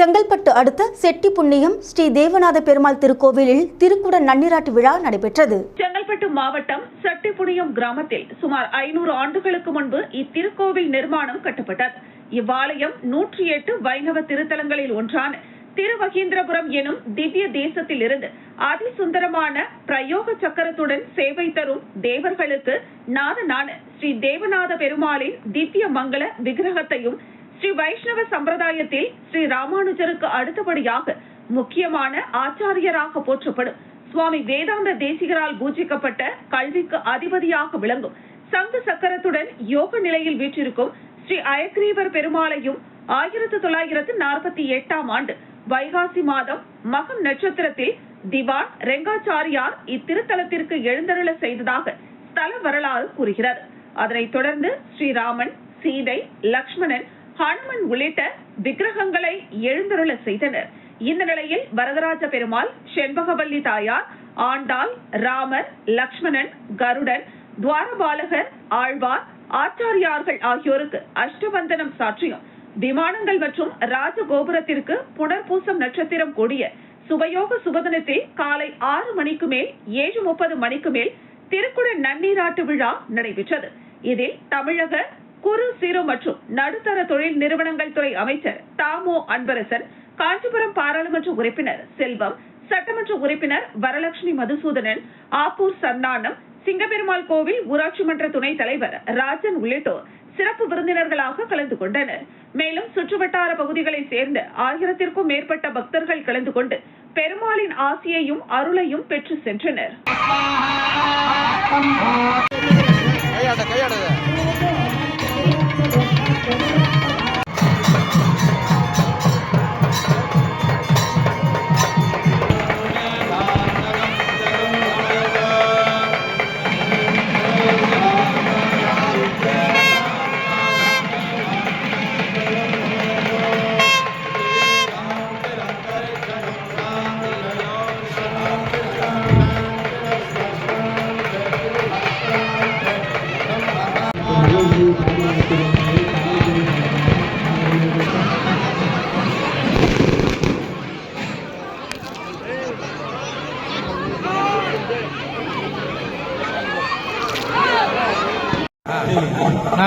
செங்கல்பட்டு அடுத்த செட்டி புண்ணியம் ஸ்ரீ தேவநாத பெருமாள் திருக்கோவிலில் திருக்குட நன்னீராட்டு விழா நடைபெற்றது. செங்கல்பட்டு மாவட்டம் சட்டிப்புணியம் கிராமத்தில் சுமார் ஐநூறு ஆண்டுகளுக்கு முன்பு இத்திருக்கோவில் நிர்மாணம் கட்டப்பட்டது. இவ்வாலயம் நூற்றி எட்டு வைணவ திருத்தலங்களில் ஒன்றான திருவகீந்திரபுரம் எனும் திவ்ய தேசத்தில் இருந்து அதிசுந்தரமான பிரயோக சக்கரத்துடன் சேவை தரும் தேவர்களுக்கு நாதனான ஸ்ரீ தேவநாத பெருமாளின் திவ்ய மங்கள விக்கிரகத்தையும் ஸ்ரீ வைஷ்ணவ சம்பிரதாயத்தில் ஸ்ரீ ராமானுஜருக்கு அடுத்தபடியாக முக்கியமான ஆச்சாரியராக போற்றப்படும் சுவாமி வேதாந்த தேசிகரால் பூஜிக்கப்பட்ட கல்விக்கு அதிபதியாக விளங்கும் சங்கு சக்கரத்துடன் யோக நிலையில் வீற்றிருக்கும் ஸ்ரீ அயக்ரீவர் பெருமாளையும் ஆயிரத்தி தொள்ளாயிரத்து நாற்பத்தி எட்டாம் ஆண்டு வைகாசி மாதம் மகம் நட்சத்திரத்தில் திவான் ரெங்காச்சாரியார் இத்திருத்தலத்திற்கு எழுந்தருள செய்ததாக ஸ்தல வரலாறு கூறுகிறது. அதனைத் தொடர்ந்து ஸ்ரீராமன் சீதை லக்ஷ்மணன் ஹனுமன் உள்ளிட்ட விக்கிரகங்களை எழுந்தருள செய்தனர். இந்த நிலையில் வரதராஜ பெருமாள் செண்பகவல்லி தாயார் ஆண்டாள் ராமர் லக்ஷ்மணன் கருடன் துவாரபாலகர் ஆழ்வார் ஆச்சாரியார்கள் ஆகியோருக்கு அஷ்டவந்தனம் சாற்றியும் விமானங்கள் மற்றும் ராஜகோபுரத்திற்கு புனர்பூசம் நட்சத்திரம் கூடிய சுபயோக சுபதனத்தில் காலை ஆறு மணிக்கு மேல் ஏழு முப்பது மணிக்கு மேல் திருக்குட நன்னீராட்டு விழா நடைபெற்றது. இதில் தமிழக குறு சிறு மற்றும் நடுத்தர தொழில் நிறுவனங்கள் துறை அமைச்சர் தாமோ அன்பரசன் காஞ்சிபுரம் பாராளுமன்ற உறுப்பினர் செல்வம் சட்டமன்ற உறுப்பினர் வரலட்சுமி மதுசூதனன் ஆப்பூர் சந்தானம் சிங்கப்பெருமாள் கோவில் ஊராட்சி மன்ற துணைத் தலைவர் ராஜன் உள்ளிட்டோர் சிறப்பு விருந்தினர்களாக கலந்து கொண்டனர். மேலும் சுற்றுவட்டார பகுதிகளைச் சேர்ந்த ஆயிரத்திற்கும் மேற்பட்ட பக்தர்கள் கலந்து கொண்டு பெருமாளின் ஆசியையும் அருளையும் பெற்று சென்றனர்.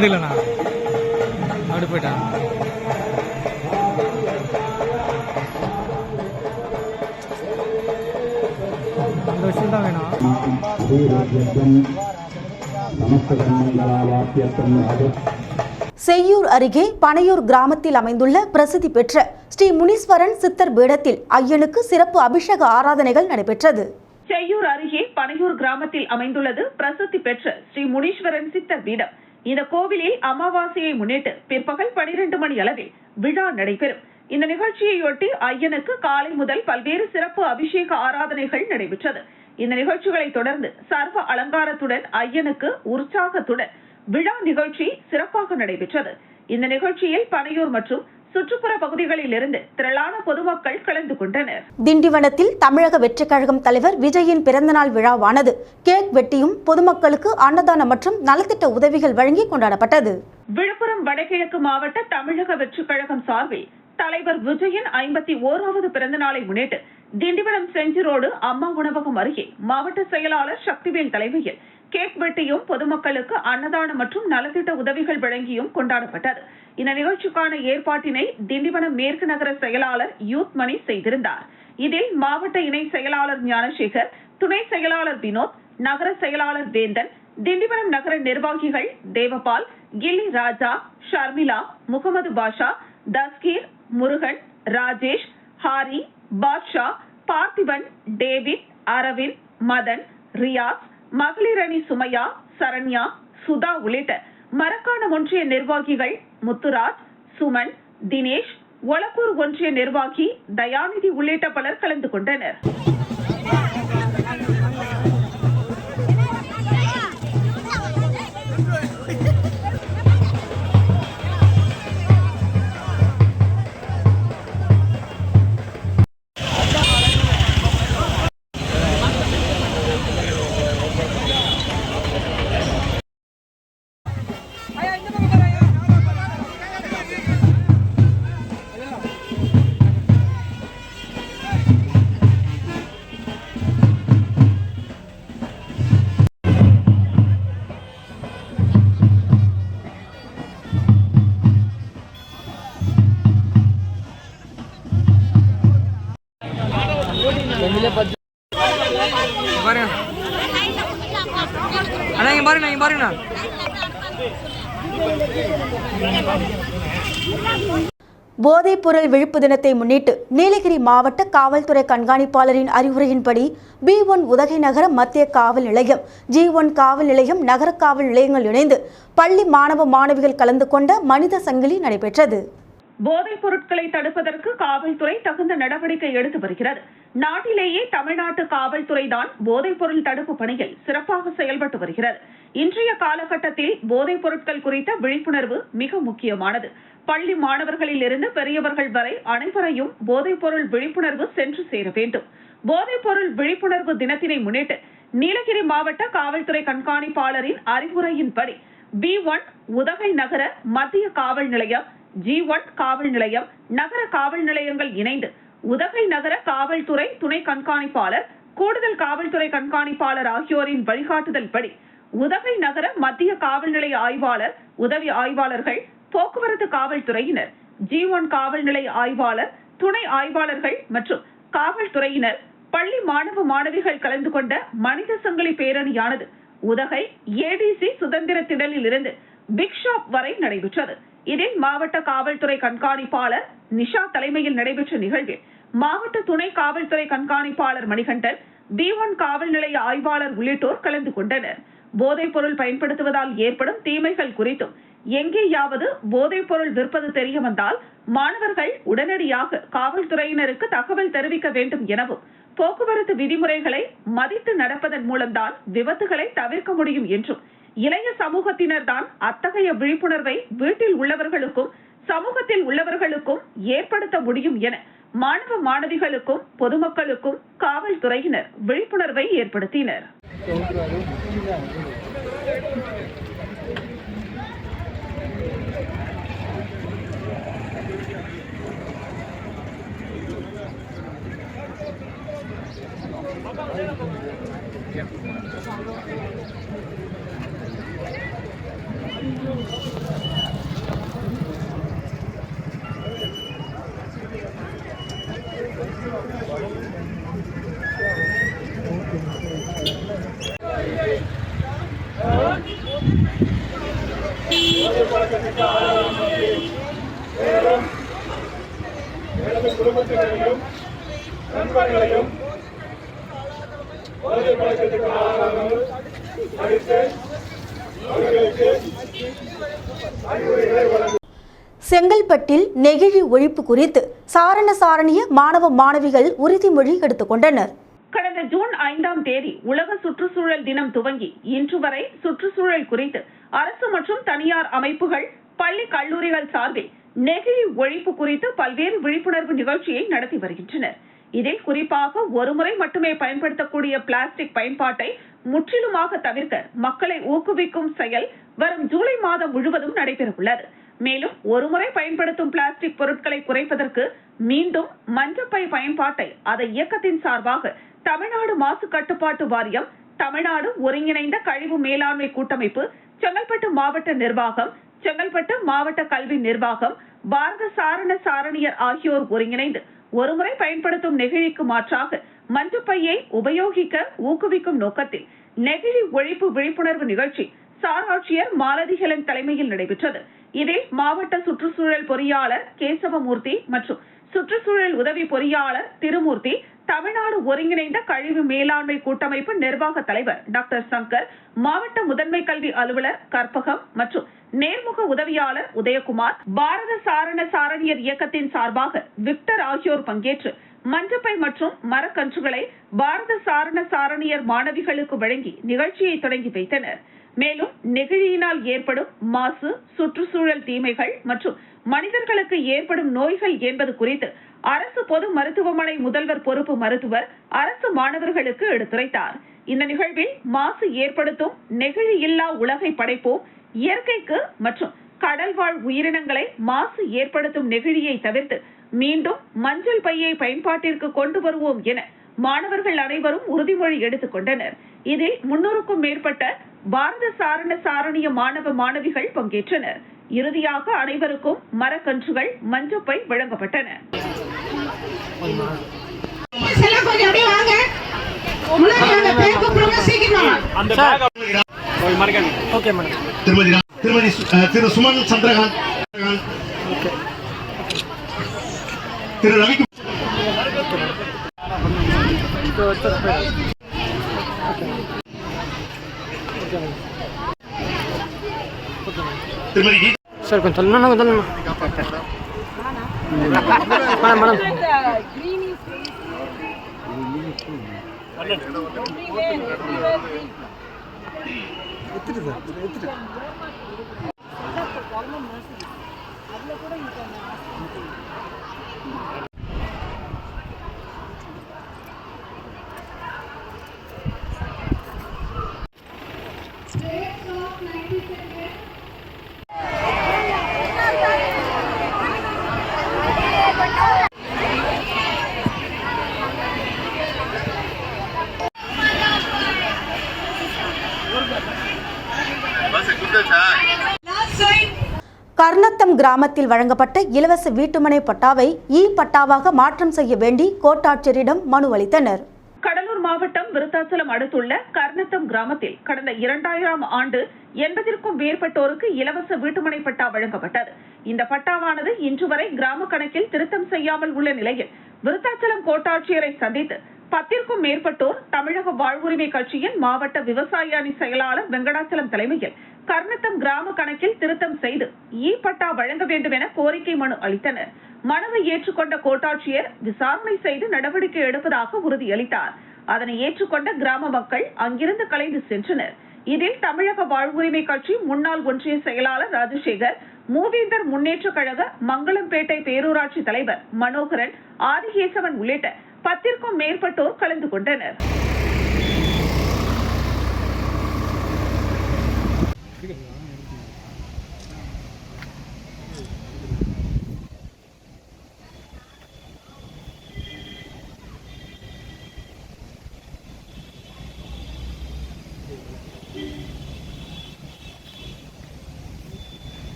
நாடுலண்ணா அப்படி போயிட்டான். அந்த விஷயம் தான் வேணும். நமஸ்தகர்மங்களாவாக்கியத்தம் ராஜ செய்யூர் அருகே பனையூர் கிராமத்தில் அமைந்துள்ள பிரசித்தி பெற்ற ஸ்ரீ முனீஸ்வரன் சித்தர் பீடத்தில் ஐயனுக்கு சிறப்பு அபிஷேக ஆராதனைகள் நடைபெற்றது. செய்யூர் அருகே பனையூர் கிராமத்தில் அமைந்துள்ளது பிரசித்தி பெற்ற ஸ்ரீ முனீஸ்வரன் சித்தர் பீடம். இந்த கோவிலில் அமாவாசையை முன்னிட்டு பிற்பகல் பனிரெண்டு மணி அளவில் விழா நடைபெறும். இந்த நிகழ்ச்சியையொட்டி ஐயனுக்கு காலை முதல் பல்வேறு சிறப்பு அபிஷேக ஆராதனைகள் நடைபெற்றது. இந்த நிகழ்ச்சிகளை தொடர்ந்து சர்வ அலங்காரத்துடன் ஐயனுக்கு உற்சாகத்துடன் விழா நிகழ்ச்சி சிறப்பாக நடைபெற்றது. இந்த நிகழ்ச்சியில் பனையூர் மற்றும் சுற்றுப்புற பகுதிகளில் இருந்து திரளான பொதுமக்கள் கலந்து கொண்டனர். திண்டிவனத்தில் தமிழக வெற்றிக் கழகம் தலைவர் விஜயின் பிறந்தநாள் விழாவானது. கேக் வெட்டியும் பொதுமக்களுக்கு அன்னதானம் மற்றும் நலத்திட்ட உதவிகள் வழங்கி கொண்டாடப்பட்டது. விழுப்புரம் வடகிழக்கு மாவட்ட தமிழக வெற்றிக் கழகம் சார்பில் தலைவர் விஜயின் ஐம்பத்தி ஓராவது பிறந்த நாளை முன்னிட்டு திண்டிவனம் செஞ்சி ரோடு அம்மா உணவகம் அருகே மாவட்ட செயலாளர் சக்திவேல் தலைமையில் கேக் வெட்டியும் பொதுமக்களுக்கு அன்னதானம் மற்றும் நலத்திட்ட உதவிகள் வழங்கியும் கொண்டாடப்பட்டது. இந்த நிகழ்ச்சிக்கான ஏற்பாட்டினை திண்டிவனம் மேற்கு நகர செயலாளர் யூத்மணி செய்திருந்தார். இதில் மாவட்ட இணை செயலாளர் ஞானசேகர் துணை செயலாளர் வினோத் நகர செயலாளர் வேந்தன் திண்டிவனம் நகர நிர்வாகிகள் தேவபால் கில்லி ராஜா ஷர்மிளா முகமது பாஷா தஸ்கீர் முருகன் ராஜேஷ் ஹாரி பாட்ஷா பார்த்திபன் டேவிட் அரவிந்த் மதன் ரியாஸ் மகளிர் அணி சுமையா சரண்யா சுதா உள்ளிட்ட மரக்காணம் ஒன்றிய நிர்வாகிகள் முத்துராஜ் சுமன் தினேஷ் ஒலக்கூர் ஒன்றிய நிர்வாகி தயாநிதி உள்ளிட்ட பலர் கலந்து கொண்டனர். போதைப்பொருள் விழிப்பு தினத்தை முன்னிட்டு நீலகிரி மாவட்ட காவல்துறை கண்காணிப்பாளரின் அறிவுரையின்படி பி ஒன் உதகை நகர மத்திய காவல் நிலையம் ஜி ஒன் காவல் நிலையம் நகர காவல் நிலையங்கள் இணைந்து பள்ளி மாணவ மாணவிகள் கலந்து கொண்ட மனித சங்கிலி நடைபெற்றது. போதைப் பொருட்களை தடுப்பதற்கு காவல்துறை தகுந்த நடவடிக்கை எடுத்து வருகிறது. நாட்டிலேயே தமிழ்நாட்டு காவல்துறை தான் போதைப் பொருள் தடுப்பு பணியில் சிறப்பாக செயல்பட்டு வருகிறது. இன்றைய காலகட்டத்தில் போதைப் பொருட்கள் குறித்த விழிப்புணர்வு மிக முக்கியமானது. பள்ளி மாணவர்களில் இருந்து பெரியவர்கள் வரை அனைவரையும் போதைப் பொருள் விழிப்புணர்வு சென்று சேர வேண்டும். போதைப் பொருள் விழிப்புணர்வு தினத்தினை முன்னிட்டு நீலகிரி மாவட்ட காவல்துறை கண்காணிப்பாளரின் அறிவுரையின்படி பி ஒன் உதகை நகர மத்திய காவல் நிலையம் ஜி ஒன் காவல் நிலையம் நகர காவல் நிலையங்கள் இணைந்து உதகை நகர காவல்துறை துணை கண்காணிப்பாளர் கூடுதல் காவல்துறை கண்காணிப்பாளர் ஆகியோரின் வழிகாட்டுதல் படி உதகை நகர மத்திய காவல் நிலைய ஆய்வாளர் உதவி ஆய்வாளர்கள் போக்குவரத்து காவல்துறையினர் ஜி ஒன் காவல் நிலைய ஆய்வாளர் துணை ஆய்வாளர்கள் மற்றும் காவல்துறையினர் பள்ளி மாணவ மாணவிகள் கலந்து கொண்ட மனித சங்கிலி பேரணியானது உதகை ஏடிசி சுதந்திர திடலில் இருந்து பிக் ஷாப் வரை நடைபெற்றது. இதில் மாவட்ட காவல்துறை கண்காணிப்பாளர் நிஷா தலைமையில் நடைபெற்ற நிகழ்வில் மாவட்ட துணை காவல்துறை கண்காணிப்பாளர் மணிகண்டன் பி ஒன் காவல் நிலைய ஆய்வாளர் உள்ளிட்டோர் கலந்து கொண்டனர். போதைப் பொருள் பயன்படுத்துவதால் ஏற்படும் தீமைகள் குறித்தும் எங்கேயாவது போதைப் பொருள் விற்பது தெரிய வந்தால் மாணவர்கள் உடனடியாக காவல்துறையினருக்கு தகவல் தெரிவிக்க வேண்டும் எனவும் போக்குவரத்து விதிமுறைகளை மதித்து நடப்பதன் மூலம்தான் விபத்துகளை தவிர்க்க முடியும் என்றும் இளைய சமூகத்தினர் தான் அத்தகைய விழிப்புணர்வை வீட்டில் உள்ளவர்களுக்கும் சமூகத்தில் உள்ளவர்களுக்கும் ஏற்படுத்த முடியும் என மாணவ மாணவிகளுக்கும் பொதுமக்களுக்கும் காவல்துறையினர் விழிப்புணர்வை ஏற்படுத்தினர். செங்கல்பட்டில் நெகிழி ஒழிப்பு குறித்து சாரண சாரணிய மாணவ மாணவிகள் உறுதிமொழி எடுத்துக்கொண்டனர். கடந்த ஜூன் ஐந்தாம் தேதி உலக சுற்றுச்சூழல் தினம் துவங்கி இன்று வரை சுற்றுச்சூழல் குறித்து அரசு மற்றும் தனியார் அமைப்புகள் பள்ளி கல்லூரிகள் சார்பில் நெகிழி ஒழிப்பு குறித்து பல்வேறு விழிப்புணர்வு நிகழ்ச்சியை நடத்தி வருகின்றனர். இதில் குறிப்பாக ஒருமுறை மட்டுமே பயன்படுத்தக்கூடிய பிளாஸ்டிக் பயன்பாட்டை முற்றிலுமாக தவிர்க்க மக்களை ஊக்குவிக்கும் செயல் வரும் ஜூலை மாதம் முழுவதும் நடைபெறவுள்ளது. மேலும் ஒருமுறை பயன்படுத்தும் பிளாஸ்டிக் பொருட்களை குறைப்பதற்கு மீண்டும் மஞ்சப்பை பயன்பாட்டை அதை இயக்கத்தின் சார்பாக தமிழ்நாடு மாசு கட்டுப்பாட்டு வாரியம் தமிழ்நாடு ஒருங்கிணைந்த கழிவு மேலாண்மை கூட்டமைப்பு செங்கல்பட்டு மாவட்ட நிர்வாகம் செங்கல்பட்டு மாவட்ட கல்வி நிர்வாகம் பாரத சாரண சாரணியர் ஆகியோர் ஒருங்கிணைந்து ஒருமுறை பயன்படுத்தும் நெகிழிக்கு மாற்றாக மஞ்சப்பையை உபயோகிக்க ஊக்குவிக்கும் நோக்கத்தில் நெகிழி ஒழிப்பு விழிப்புணர்வு நிகழ்ச்சி சாராட்சியர் மாலதிகலன் தலைமையில் நடைபெற்றது. இதில் மாவட்ட சுற்றுச்சூழல் பொறியாளர் கேசவமூர்த்தி மற்றும் சுற்றுச்சூழல் உதவி பொறியாளர் திருமூர்த்தி தமிழ்நாடு ஒருங்கிணைந்த கழிவு மேலாண்மை கூட்டமைப்பு நிர்வாக தலைவர் டாக்டர் சங்கர் மாவட்ட முதன்மை கல்வி அலுவலர் கற்பகம் மற்றும் நேர்முக உதவியாளர் உதயகுமார் பாரத சாரண சாரணியர் இயக்கத்தின் சார்பாக விக்டர் ஆகியோர் பங்கேற்று மஞ்சப்பை மற்றும் மரக்கன்றுகளை பாரத சாரண சாரணியர் மாணவிகளுக்கு வழங்கி நிகழ்ச்சியை தொடங்கி வைத்தனர். மேலும் நெகிழியினால் ஏற்படும் மாசு சுற்றுச்சூழல் தீமைகள் மற்றும் மனிதர்களுக்கு ஏற்படும் நோய்கள் என்பது குறித்து அரசு பொது மருத்துவமனை முதல்வர் பொறுப்பு மருத்துவர் அரசு மாணவர்களுக்கு எடுத்துரைத்தார். இந்த நிகழ்வில் மாசு ஏற்படுத்தும் நெகிழி இல்லா உலகை படைப்போம் இயற்கைக்கு மற்றும் கடல்வாழ் உயிரினங்களை மாசு ஏற்படுத்தும் நெகிழியை தவிர்த்து மீண்டும் மஞ்சள் பையை பயன்பாட்டிற்கு கொண்டு வருவோம் என மாணவர்கள் அனைவரும் உறுதிமொழி எடுத்துக் கொண்டனர். இதில் முன்னூறுக்கும் மேற்பட்ட பாரத சாரண சாரணிய மாணவ மாணவிகள் பங்கேற்றனர் இறுதியாக அனைவருக்கும் மரக்கன்றுகள் மஞ்சப்பை வழங்கப்பட்டன. திருமதி திரு சுமன் சந்திரகாந்த். திரு ரவி திருமதி கீதா சார் கொஞ்சம் தள்ளணும் கொஞ்சம் மேடம் மேடம். கர்ணத்தம் கிராமத்தில் வழங்கப்பட்ட இலவச வீட்டுமனை பட்டாவை இ பட்டாவாக மாற்றம் செய்ய வேண்டி கோட்டாட்சியரிடம் மனு அளித்தனர். கடலூர் மாவட்டம் விருத்தாச்சலம் அடுத்துள்ள கர்ணத்தம் கிராமத்தில் கடந்த இரண்டாயிரம் ஆண்டு எண்பதிற்கும் மேற்பட்டோருக்கு இலவச வீட்டுமனை பட்டா வழங்கப்பட்டது. இந்த பட்டாவானது இன்று வரை கிராம கணக்கில் திருத்தம் செய்யாமல் உள்ள நிலையில் விருத்தாச்சலம் கோட்டாட்சியரை சந்தித்து பத்திற்கும் மேற்பட்டோர் தமிழக வாழ்வுரிமை கட்சியின் மாவட்ட விவசாய அணி செயலாளர் வெங்கடாச்சலம் தலைமையில் கர்ணத்தம் கிராம கணக்கில் திருத்தம் செய்து இ பட்டா வழங்க வேண்டும் என கோரிக்கை மனு அளித்தனர். மனுவை ஏற்றுக்கொண்ட கோட்டாட்சியர் விசாரணை செய்து நடவடிக்கை எடுப்பதாக உறுதியளித்தார். அதனை ஏற்றுக்கொண்ட கிராம மக்கள் அங்கிருந்து கலைந்து சென்றனர். இதில் தமிழக வாழ்வுரிமை கட்சி முன்னாள் ஒன்றிய செயலாளர் ராஜசேகர் மூவேந்தர் முன்னேற்ற கழக மங்களம்பேட்டை பேரூராட்சி தலைவர் மனோகரன் ஆதிகேசவன் உள்ளிட்ட பத்திற்கும் மேற்பட்டோர் கலந்து கொண்டனர்.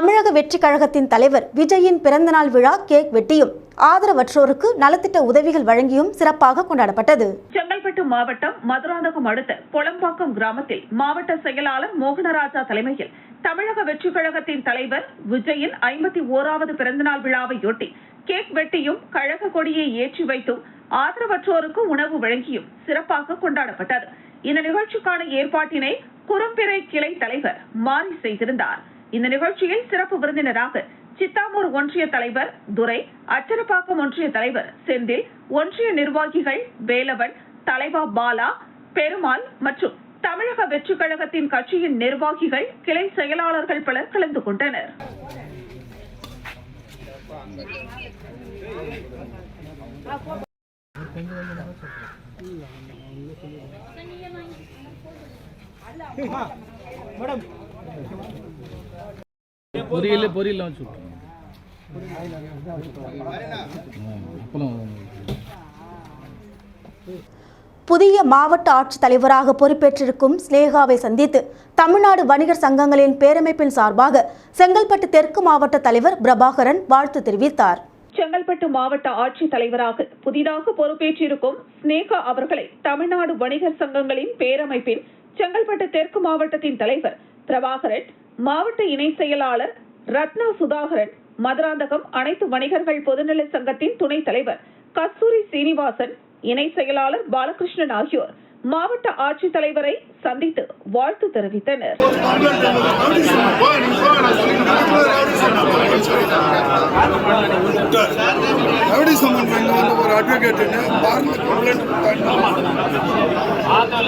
தமிழக வெற்றி கழகத்தின் தலைவர் விஜயின் பிறந்தநாள் விழா கேக் வெட்டியும் ஆதரவற்றோருக்கு நலத்திட்ட உதவிகள் வழங்கியும் சிறப்பாக கொண்டாடப்பட்டது. செங்கல்பட்டு மாவட்டம் மதுராந்தகம் அடுத்த பொளம்பாக்கம் கிராமத்தில் மாவட்ட செயலாளர் மோகனராஜா தலைமையில் தமிழக வெற்றிக் கழகத்தின் தலைவர் விஜயின் ஐம்பத்தி ஓராவது பிறந்தநாள் விழாவையொட்டி கேக் வெட்டியும் கழக கொடியை ஏற்றி வைத்தும் ஆதரவற்றோருக்கு உணவு வழங்கியும் சிறப்பாக கொண்டாடப்பட்டது. இந்த நிகழ்ச்சிக்கான ஏற்பாட்டினை குறும்பிறை கிளை தலைவர் மாறி செய்திருந்தார். இந்த நிகழ்ச்சியில் சிறப்பு விருந்தினராக சித்தாமூர் ஒன்றிய தலைவர் துரை அச்சரப்பாக்கம் ஒன்றிய தலைவர் செந்தில் ஒன்றிய நிர்வாகிகள் வேலவன் தலைவா பாலா பெருமாள் மற்றும் தமிழக வெற்றி கழகத்தின் கட்சியின் நிர்வாகிகள் கிளை செயலாளர்கள் பலர் கலந்து கொண்டனர். பொரியல் பொரியல் வச்சு புதிய மாவட்ட ஆட்சித்தலைவராக பொறுப்பேற்றிருக்கும் ஸ்னேகாவை சந்தித்து தமிழ்நாடு வணிகர் சங்கங்களின் பேரமைப்பின் சார்பாக செங்கல்பட்டு தெற்கு மாவட்ட தலைவர் பிரபாகரன் வாழ்த்து தெரிவித்தார். செங்கல்பட்டு மாவட்ட ஆட்சித் தலைவராக புதிதாக பொறுப்பேற்றிருக்கும் ஸ்னேகா அவர்களை தமிழ்நாடு வணிகர் சங்கங்களின் பேரமைப்பின் செங்கல்பட்டு தெற்கு மாவட்டத்தின் தலைவர் பிரபாகரன் மாவட்ட இணை செயலாளர் ரத்னா சுதாகரன் மதுராந்தகம் அனைத்து வணிகர்கள் பொதுநல சங்கத்தின் துணைத் தலைவர் கஸ்தூரி சீனிவாசன் இணை செயலாளர் பாலகிருஷ்ணன் ஆகியோர் மாவட்ட ஆட்சித்தலைவரை சந்தித்து வாழ்த்து தெரிவித்தனர். ரவுடி சம்பந்தம் வந்து ஒரு அட்வொகேட்டுன்னு பார்ல கம்ப்ளைண்ட்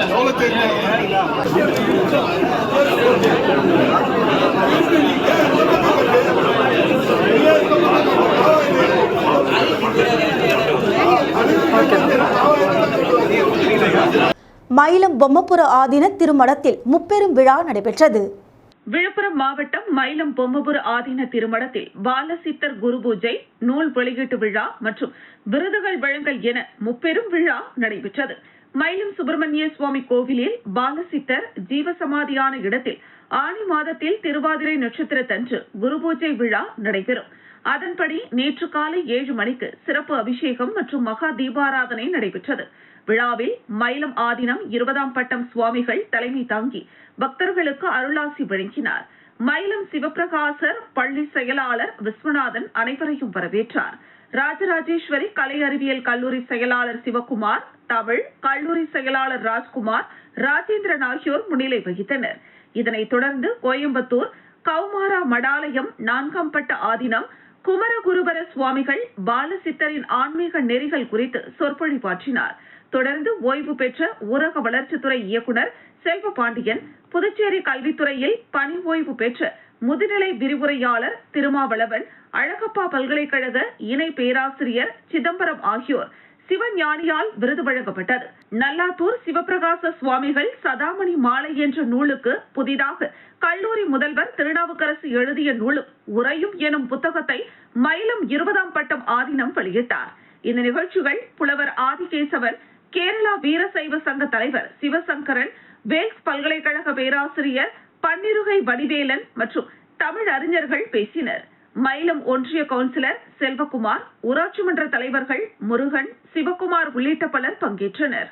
எவ்வளோ மயிலம் பொம்மபுர ஆதீன திருமடத்தில் முப்பெரும் விழா நடைபெற்றது. விழுப்புரம் மாவட்டம் மயிலம் பொம்மபுர ஆதீன திருமணத்தில் பாலசித்தர் குரு பூஜை நூல் வெளியீட்டு விழா மற்றும் விருதுகள் வழங்கல் என முப்பெரும் விழா நடைபெற்றது. மயிலம் சுப்பிரமணிய சுவாமி கோவிலில் பாலசித்தர் ஜீவசமாதியான இடத்தில் ஆணி மாதத்தில் திருவாதிரை நட்சத்திரத்தன்று குரு பூஜை விழா நடைபெறும். அதன்படி நேற்று காலை ஏழு மணிக்கு சிறப்பு அபிஷேகம் மற்றும் மகா தீபாராதனை நடைபெற்றது. விழாவில் மயிலம் ஆதீனம் இருபதாம் பட்டம் சுவாமிகள் தலைமை தாங்கி பக்தர்களுக்கு அருளாசி வழங்கினார். மயிலம் சிவபிரகாசர் பள்ளி செயலாளர் விஸ்வநாதன் அனைவரையும் வரவேற்றார். ராஜராஜேஸ்வரி கலை அறிவியல் கல்லூரி செயலாளர் சிவகுமார் தமிழ் கல்லூரி செயலாளர் ராஜ்குமார் ராஜேந்திரன் ஆகியோர் முன்னிலை வகித்தனர். இதனைத் தொடர்ந்து கோயம்புத்தூர் கௌமாரா மடாலயம் நான்காம் பட்ட ஆதீனம் குமரகுருபர சுவாமிகள் பாலசித்தரின் ஆன்மீக நெறிகள் குறித்து சொற்பொழிவாற்றினார். தொடர்ந்து ஓய்வு பெற்ற ஊரக வளர்ச்சித்துறை இயக்குனர் செல்வபாண்டியன் புதுச்சேரி கல்வித்துறையில் பணி ஓய்வு பெற்ற முதுநிலை விரிவுரையாளர் திருமாவளவன் அழகப்பா பல்கலைக்கழக இணை பேராசிரியர் சிதம்பரம் ஆகியோர் சிவஞானியால் விருது வழங்கப்பட்டது. நல்லாத்தூர் சிவபிரகாச சுவாமிகள் சதாமணி மாலை என்ற நூலுக்கு புதிதாக கல்லூரி முதல்வர் திருநாவுக்கரசு எழுதிய நூலும் உரையும் எனும் புத்தகத்தை மயிலம் இருபதாம் பட்டம் ஆதீனம் வெளியிட்டார். இந்த நிகழ்ச்சிகள் புலவர் ஆதிகேசவன் கேரளா வீரசைவ சங்க தலைவர் சிவசங்கரன் வேல்ஸ் பல்கலைக்கழக பேராசிரியர் பன்னிருகை வடிவேலன் மற்றும் தமிழ் அறிஞர்கள் பேசினர். மயிலம் ஒன்றிய கவுன்சிலர் செல்வகுமார் ஊராட்சி மன்ற தலைவர்கள் முருகன் சிவகுமார் உள்ளிட்ட பலர் பங்கேற்றனர்.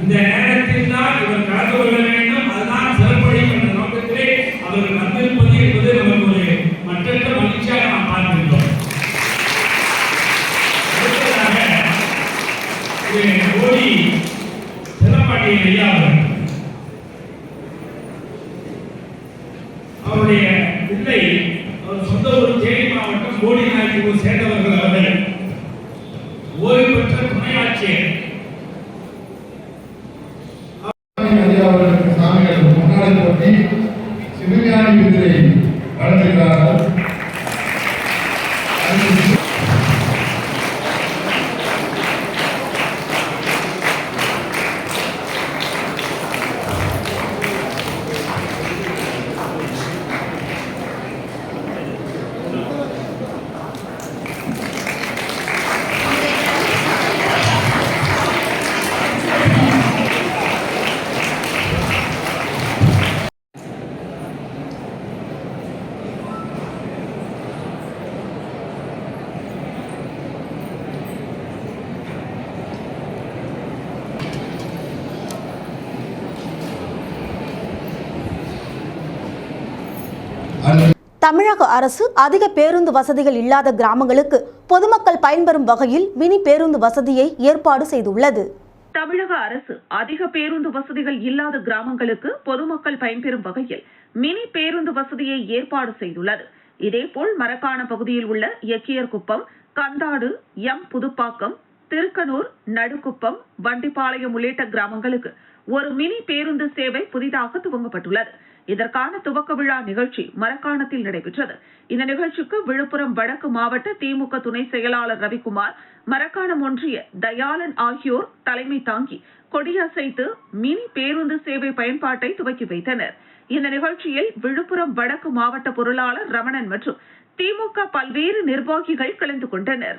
இந்த நேரத்தில் தான் இவர் கலந்து கொள்ள வேண்டும். திரு கோடி சிறப்பாண்டியன் ஐயா அவருடைய பிள்ளை அவர் சொந்த ஊர் தேனி மாவட்டம் கோடி நாயக்கூர் சேர்ந்தவர்கள் அவர்கள். ஓய்வு பெற்ற துணை தமிழக அரசு அதிக பேருந்து வசதிகள் இல்லாத கிராமங்களுக்கு பொதுமக்கள் பயன்பெறும் வகையில் மினி பேருந்து வசதியை ஏற்பாடு செய்துள்ளது. தமிழக அரசு அதிக பேருந்து வசதிகள் இல்லாத கிராமங்களுக்கு பொதுமக்கள் பயன்பெறும் வகையில் மினி பேருந்து வசதியை ஏற்பாடு செய்துள்ளது. இதேபோல் மரக்கான பகுதியில் உள்ள எக்கியர்குப்பம் கந்தாடு எம் புதுப்பாக்கம் திருக்கனூர் நடுக்குப்பம் வண்டிப்பாளையம் உள்ளிட்ட கிராமங்களுக்கு ஒரு மினி பேருந்து சேவை புதிதாக துவங்கப்பட்டுள்ளது. இதற்கான துவக்க விழா நிகழ்ச்சி மரக்காணத்தில் நடைபெற்றது. இந்த நிகழ்ச்சிக்கு விழுப்புரம் வடக்கு மாவட்ட திமுக துணை செயலாளர் ரவிக்குமார் மரக்காணம் ஒன்றிய தயாளன் ஆகியோர் தலைமை தாங்கி கொடியசைத்து மினி பேருந்து சேவை பயன்பாட்டை துவக்கி வைத்தனர். இந்த நிகழ்ச்சியில் விழுப்புரம் வடக்கு மாவட்ட பொருளாளர் ரமணன் மற்றும் திமுக பல்வேறு நிர்வாகிகள் கலந்து கொண்டனர்.